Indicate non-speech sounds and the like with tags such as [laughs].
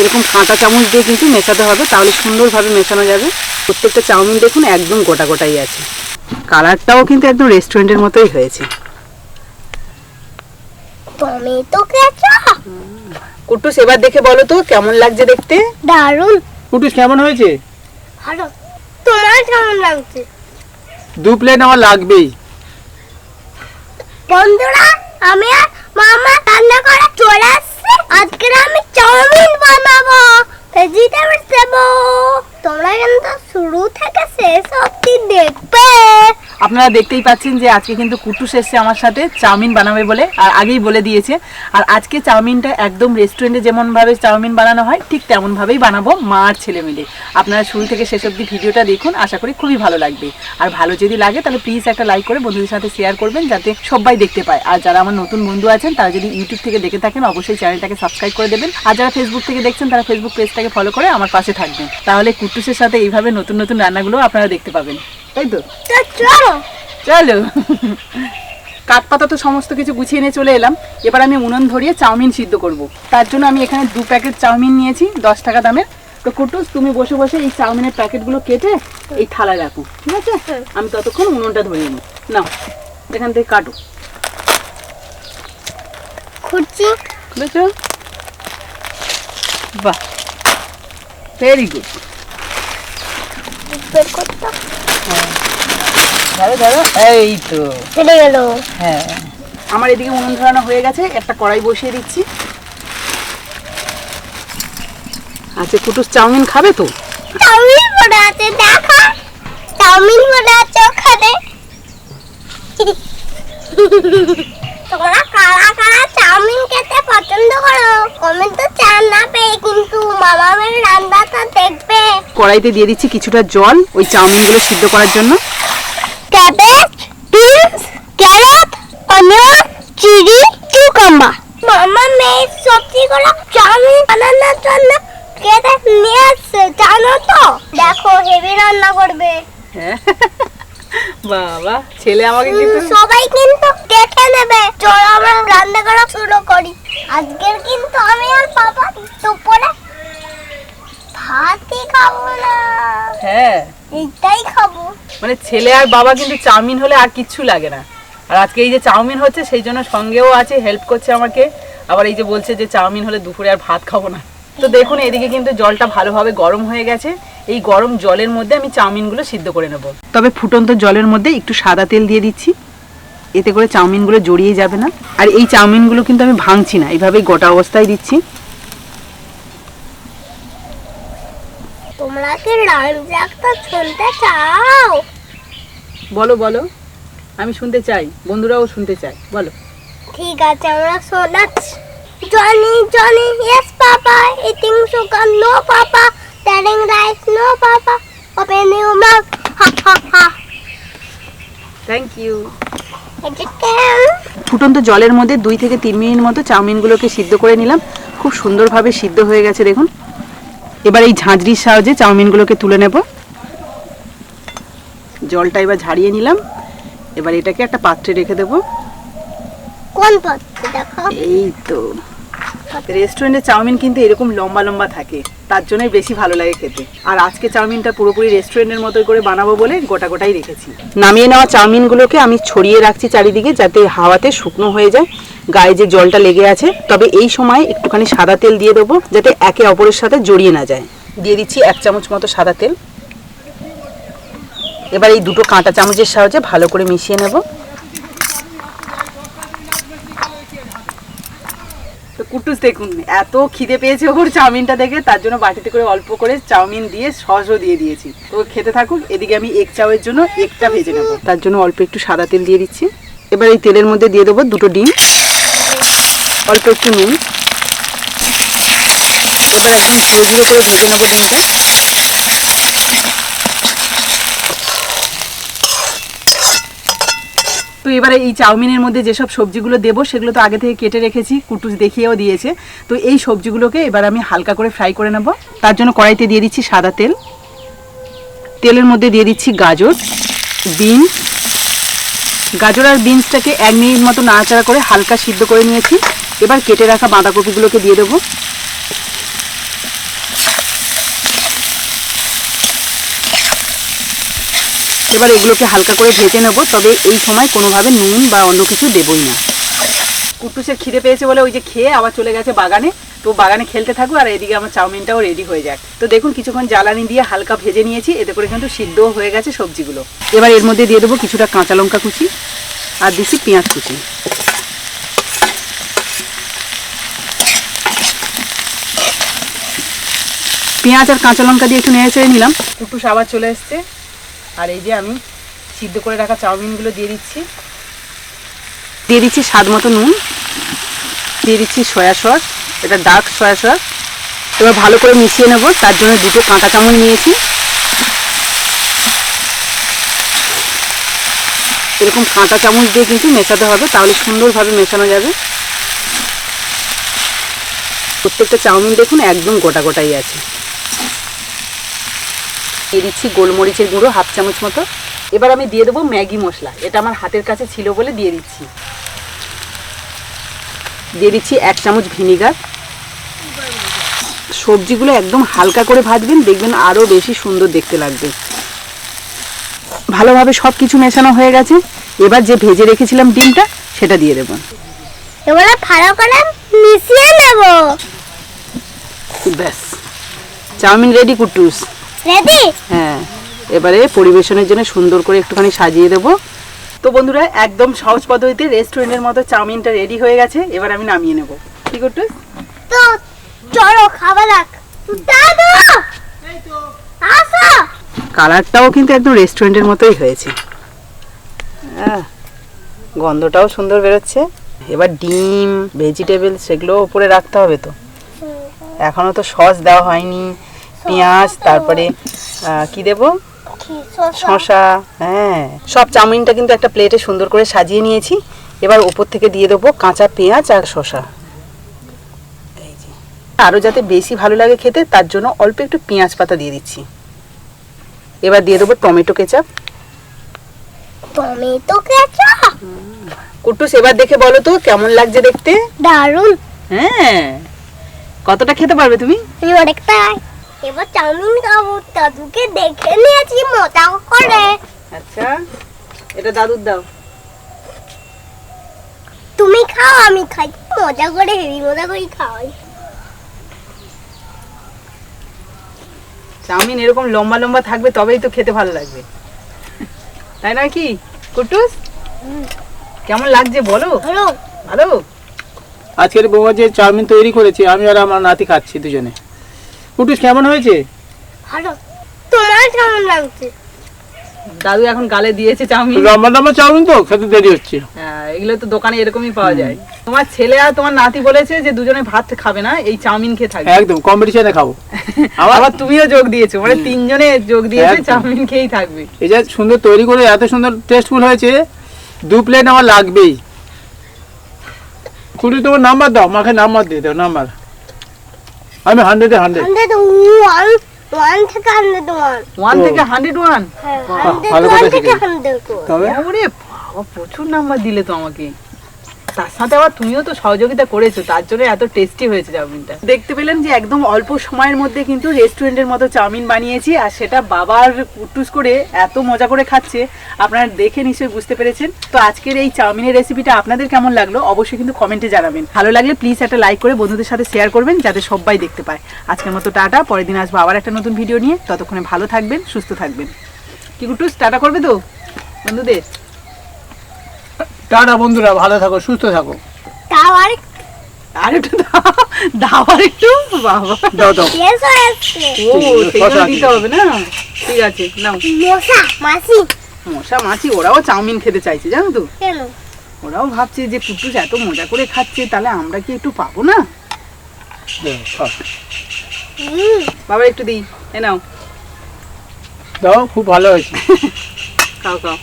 এরকম কাঁটা চামচ দিয়ে কিন্তু মেশাতে হবে তাহলে সুন্দরভাবে মেশানো যাবে। প্রত্যেকটা চাউমিন দেখুন একদম গোটা গোটাই আছে। কালারটাও কিন্তু একদম রেস্টুরেন্টের মতোই হয়েছে। Tomato ketchup. কুটুস এবার দেখে বলো তো কেমন লাগছে দেখতে? দারুণ কুটুস কেমন হয়েছে? ভালো। তোমার কেমন লাগছে? দু প্লেট আমার লাগবেই। বন্ধুরা আমি আর মামা রান্না করে চলে আসছে। আজকে আমি চাউমিন বানাবো। ভেজিটেবল দেবো। তোমরা কিন্তু শুরু থেকে শেষ অবধি দেখবে। আপনারা দেখতেই পাচ্ছেন যে আজকে কিন্তু কুটুস এসছে আমার সাথে, চাউমিন বানাবে বলে, আর আগেই বলে দিয়েছে। আর আজকে চাউমিনটা একদম রেস্টুরেন্টে যেমনভাবে চাউমিন বানানো হয়, ঠিক তেমনভাবেই বানাবো মা আর ছেলে মিলে। আপনারা শুরু থেকে শেষ অবধি ভিডিওটা দেখুন, আশা করি খুবই ভালো লাগবে। আর ভালো যদি লাগে, তাহলে প্লিজ একটা লাইক করে বন্ধুদের সাথে শেয়ার করবেন, যাতে সবাই দেখতে পায়। আর যারা আমার নতুন বন্ধু আছেন, তারা যদি ইউটিউব থেকে দেখে থাকেন, অবশ্যই চ্যানেলটাকে সাবস্ক্রাইব করে দেবেন। আর যারা ফেসবুক থেকে দেখছেন, তারা ফেসবুক পেজটাকে ফলো করে আমার পাশে থাকবেন। তাহলে কুটুসের সাথে এইভাবে নতুন নতুন রান্নাগুলো আপনারা দেখতে পাবেন। তাই তো চলো। চলো। কাঠ পাতা তো সমস্ত কিছু গুছিয়ে নিয়ে চলে এলাম। এবার আমি উনুন ধরিয়ে চাউমিন সিদ্ধ করব। তার জন্য আমি এখানে দু প্যাকেট চাউমিন নিয়েছি দশ টাকা দামের। তো কুটুস তুমি বসে বসে এই চাউমিনের প্যাকেটগুলো কেটে এই থালায় রাখো ঠিক আছে? আমি ততক্ষণ উনুনটা ধরিয়ে নিই নাও এখান থেকে কাটো। খুঁজছি। বুঝেছ বাহ ভেরি গুড করতাম। ধরো ধরো। এই তো। চলে গেল। হ্যাঁ। আমার এদিকে উনুন ধরানো হয়ে গেছে একটা কড়াই বসিয়ে দিচ্ছি। আচ্ছা কুটুস চাউমিন খাবে তো? চাউমিন পড়ে আছে দেখো। চাউমিন পড়ে আছে ওখানে। তোমরা কারা কারা চাউমিন খেতে পছন্দ করো কমেন্ট চান না পেয়ে কিন্তু মামামের রান্নাটা দেখবে। কড়াইতে দিয়ে দিচ্ছি কিছুটা জল ওই চাউমিনগুলো সিদ্ধ করার জন্য। Cabbage beans carrot onion chilli cucumber. মামা মেয়ে সবজিগুলো চাউমিন বানানোর জন্য কেটে নিয়ে আসছে জানো তো? দেখো হেভি রান্না করবে। হ্যাঁ। বাবা ছেলে আমাকে কিন্তু সবাই কিন্তু দেখে নেবে চলো আমরা রান্না করা শুরু করি আজকের কিন্তু আমি আর বাবা দুপুরে ভাতই খাব না হ্যাঁ এইটাই খাব মানে ছেলে আর বাবা কিন্তু চাউমিন হলে আর কিচ্ছু লাগে না। আর আজকে এই যে চাউমিন হচ্ছে, সেই জন্য সঙ্গেও আছে হেল্প করছে আমাকে। আবার এই যে বলছে যে চাউমিন হলে দুপুরে আর ভাত খাব না। তো দেখুন, এদিকে কিন্তু জলটা ভালোভাবে গরম হয়ে গেছে। এই গরম জলের মধ্যে আমি চাউমিনগুলো সিদ্ধ করে নেব। তবে ফুটন্ত জলের মধ্যে একটু সাদা তেল দিয়ে দিচ্ছি। এতে করে চাউমিনগুলো জড়িয়ে যাবে না। আর এই চাউমিনগুলো কিন্তু আমি ভাঙছি না এইভাবেই গোটা অবস্থায় দিচ্ছি। তোমরা কি শুনতে চাও? বলো বলো। আমি শুনতে চাই বন্ধুরাও শুনতে চাই বলো। ঠিক আছে আমরা শোনাচ্ছি। Johnny Johnny yes papa eating sugar no papa telling lies no papa open you mouth ha ha ha thank you ফুটন্ত জলের মধ্যে দুই থেকে তিন মিনিট মতো চাউমিনগুলোকে সিদ্ধ করে নিলাম। খুব সুন্দরভাবে সিদ্ধ হয়ে গেছে দেখুন। এবার এই ঝাঁঝরির সাহায্যে চাউমিনগুলোকে তুলে নেব। জলটা এবার ঝাড়িয়ে নিলাম। এবার এটাকে একটা পাত্রে রেখে দেব। কোন পাত্র দেখো? এই তো। রেস্টুরেন্টে চাউমিন কিন্তু এরকম লম্বা লম্বা থাকে তার জন্যই বেশি ভালো লাগে খেতে। আর আজকে চাউমিনটা পুরোপুরি রেস্টুরেন্টের মতো করে বানাবো বলে গোটা গোটাই রেখেছি। নামিয়ে নেওয়া চাউমিনগুলোকে আমি ছড়িয়ে রাখছি চারিদিকে যাতে হাওয়াতে শুকনো হয়ে যায় গায়ে যে জলটা লেগে আছে। তবে এই সময় একটুখানি সাদা তেল দিয়ে দেবো যাতে একে অপরের সাথে জড়িয়ে না যায়। দিয়ে দিচ্ছি এক চামচ মতো সাদা তেল। এবার এই দুটো কাঁটা চামচের সাহায্যে ভালো করে মিশিয়ে নেব। তো কুটুস, দেখুন, এত খিদে পেয়েছে ওর চাউমিনটা দেখে, তার জন্য বাটিতে করে অল্প করে চাউমিন দিয়ে সসও দিয়ে দিয়েছি। তো খেতে থাকুক, এদিকে আমি এক চাউয়ের জন্য একটা ভেজে নেব। তার জন্য অল্প একটু সাদা তেল দিয়ে দিচ্ছি। এবার এই তেলের মধ্যে দিয়ে দেবো দুটো ডিম, অল্প একটু নুন। এবার একদম ঝুড়ো ঝুড়ো করে ভেজে নেব ডিমটা। তো এবারে এই চাউমিনের মধ্যে যেসব সবজিগুলো দেবো, সেগুলো তো আগে থেকে কেটে রেখেছি, কুটুস দেখিয়েও দিয়েছে। তো এই সবজিগুলোকে এবার আমি হালকা করে ফ্রাই করে নেব। তার জন্য কড়াইতে দিয়ে দিচ্ছি সাদা তেল। তেলের মধ্যে দিয়ে দিচ্ছি গাজর, বিনস। গাজর আর বিনসটাকে এক মিনিট মতো নাড়াচাড়া করে হালকা সিদ্ধ করে নিয়েছি। এবার কেটে রাখা বাঁধাকপিগুলোকে দিয়ে দেবো। এবার এগুলোকে হালকা করে ভেজে নেব তবে এই সময় কোনোভাবে নুন বা অন্য কিছু দেবই না। কুটুসের খিদে পেয়েছে বলে ওই যে খেয়ে আবার চলে গেছে বাগানে। তো বাগানে খেলতে থাকব আর এদিকে আমার চাউমিনটাও রেডি হয়ে যায় তো দেখুন কিছুক্ষণ জ্বালানি দিয়ে হালকা ভেজে নিয়েছি এতে করে কিন্তু সিদ্ধও হয়ে গেছে সবজিগুলো। এবার এর মধ্যে দিয়ে দেবো কিছুটা কাঁচা লঙ্কা কুচি আর দিচ্ছি পেঁয়াজ কুচি। পেঁয়াজ আর কাঁচা লঙ্কা দিয়ে একটু নেড়ে চেড়ে নিলাম। কুটুস আবার চলে এসছে। আর এই যে আমি সিদ্ধ করে রাখা চাউমিনগুলো দিয়ে দিচ্ছি। দিয়ে দিচ্ছি স্বাদ মতো নুন, দিয়ে দিচ্ছি সয়া সস, এটা ডার্ক সয়া সস। এবার ভালো করে মিশিয়ে নেব, তার জন্য দুটো কাঁটা চামচ নিয়েছি। এরকম কাঁটা চামচ দিয়ে কিন্তু মেশাতে হবে, তাহলে সুন্দরভাবে মেশানো যাবে। প্রত্যেকটা চাউমিন দেখুন একদম গোটা গোটাই আছে। দিয়ে দিচ্ছি গোলমরিচের গুঁড়ো হাফ চামচ মতো। এবার আমি দিয়ে দেবো ম্যাগি মশলা। এটা আমার হাতের কাছে ছিল বলে দিয়ে দিচ্ছি। দিয়ে দিচ্ছি এক চামচ ভিনিগার। সবজিগুলো একদম হালকা করে ভাজবেন দেখবেন আরও বেশি সুন্দর দেখতে লাগবে। ভালোভাবে সব কিছু মেশানো হয়ে গেছে। এবার যে ভেজে রেখেছিলাম ডিমটা সেটা দিয়ে দেবো। এবারে ভালো করে মিশিয়ে নেব। ব্যাস। চাউমিন রেডি কুটুস রেডি হ্যাঁ এবারে পরিবেশনের জন্য সুন্দর করে একটুখানি সাজিয়ে দেবো। তো বন্ধুরা একদম সহজ পদ্ধতিতে রেস্টুরেন্টের মতো চাউমিনটা রেডি হয়ে গেছে এবার আমি নামিয়ে নেব। কি করতে তো চলো খাওয়া যাক। দাদু! আসো! কালারটাও কিন্তু একদম রেস্টুরেন্টের মতোই হয়েছে। গন্ধটাও সুন্দর বেরোচ্ছে। এবার ডিম ভেজিটেবল সেগুলো উপরে রাখতে হবে তো। এখনও তো সস দেওয়া হয়নি। পেঁয়াজ তারপরে কি দেবো? শশা হ্যাঁ। সব চাউমিনটা কিন্তু একটা প্লেটে সুন্দর করে সাজিয়ে নিয়েছি। এবার উপর থেকে দিয়ে দেবো কাঁচা পেঁয়াজ আর শশা আরও যাতে বেশি ভালো লাগে খেতে তার জন্য অল্প একটু পেঁয়াজ পাতা দিয়ে দিচ্ছি। এবার দিয়ে দেবো tomato ketchup. Tomato ketchup? Kutus এবার দেখে বলো তো কেমন লাগছে দেখতে? দারুণ হ্যাঁ। কতটা খেতে পারবে তুমি অনেকটাই। এবার চাউমিন খাব দাদুকে দেখে নিয়েছি মজা করে। আচ্ছা এটা দাদুর দাও। তুমি খাও আমি খাই। মজা করে হেভি মজা করে খাওয়াই। চাউমিন এরকম লম্বা লম্বা থাকবে তবেই তো খেতে ভালো লাগবে। তাই নয় কি কুটুস কেমন লাগছে বলো? ভালো? আজকের বৌমা যে চাউমিন তৈরি করেছে আমি আর আমার নাতি খাচ্ছি দুজনে। কুটুস কেমন হয়েছে? ভালো। তোমার কেমন লাগছে? দাদু এখন গালে দিয়েছে চাউমিন। লম্বা লম্বা চাউমিন তো? খেতে দেরি হচ্ছে। হ্যাঁ এগুলো তো দোকানে এরকমই পাওয়া যায়। তোমার ছেলে আর তোমার নাতি বলেছে যে দুজনে ভাত খাবে না এই চাউমিন খেয়ে থাকবে। একদম কম্পিটিশনে খাব। [laughs] আবার তুমিও যোগ দিয়েছ মানে তিনজনে যোগ দিয়েছে চাউমিন খেয়েই থাকবে। এই যে সুন্দর তৈরি করে এত সুন্দর টেস্টফুল হয়েছে দু প্লেট আমার লাগবেই। কুটুস তোমার নাম্বার দাও মাকে নাম্বার দিয়ে দাও নাম্বার আমি হান্ড্রেডে হান্ড্রেড হান্ড্রেড ওয়ান ওয়ান থেকে হান্ড্রেড ওয়ান ওয়ান থেকে হান্ড্রেড ওয়ান হ্যাঁ হান্ড্রেড ওয়ান থেকে হান্ড্রেড ওয়ান তবে? ওরে বাবা প্রচুর নাম্বার দিলে তো আমাকে। তার সাথে আবার তুমিও তো সহযোগিতা করেছ, তার জন্য এত টেস্টি হয়েছে চাউমিনটা। দেখতে পেলেন যে একদম অল্প সময়ের মধ্যে কিন্তু রেস্টুরেন্টের মতো চাউমিন বানিয়েছি, আর সেটা বাবার কুটুস করে এত মজা করে খাচ্ছে, আপনারা দেখে নিশ্চয়ই বুঝতে পেরেছেন। তো আজকের এই চাউমিনের রেসিপিটা আপনাদের কেমন লাগল অবশ্যই কিন্তু কমেন্টে জানাবেন। ভালো লাগলে প্লিজ একটা লাইক করে বন্ধুদের সাথে শেয়ার করবেন, যাতে সবাই দেখতে পায়। আজকের মতো টাটা, পরের দিন আসব আবার একটা নতুন ভিডিও নিয়ে। ততক্ষণে ভালো থাকবেন, সুস্থ থাকবেন। কি কুটুস, টাটা করবে তো বন্ধুদের? টাটা বন্ধুরা ভালো থাকো সুস্থ থাকো। তাও আর আর একটু দাও দাও আর একটু বাবা। দাও দাও। শেষ হয়ে আসছে ও ঠিক আছে, সেই জন্য শশা দিতে হবে না? ঠিক আছে নাও। মশা মাসি মশা মাছি ওরাও চাউমিন খেতে চাইছে জানো তো? কেন? ওরাও ভাবছে যে পুটুস এত মজা করে খাচ্ছে তাহলে আমরা কি একটু পাবো না? দাও, বাবা একটু দিই এ নাও। দাও খুব ভালো হয়েছে। খাও খাও।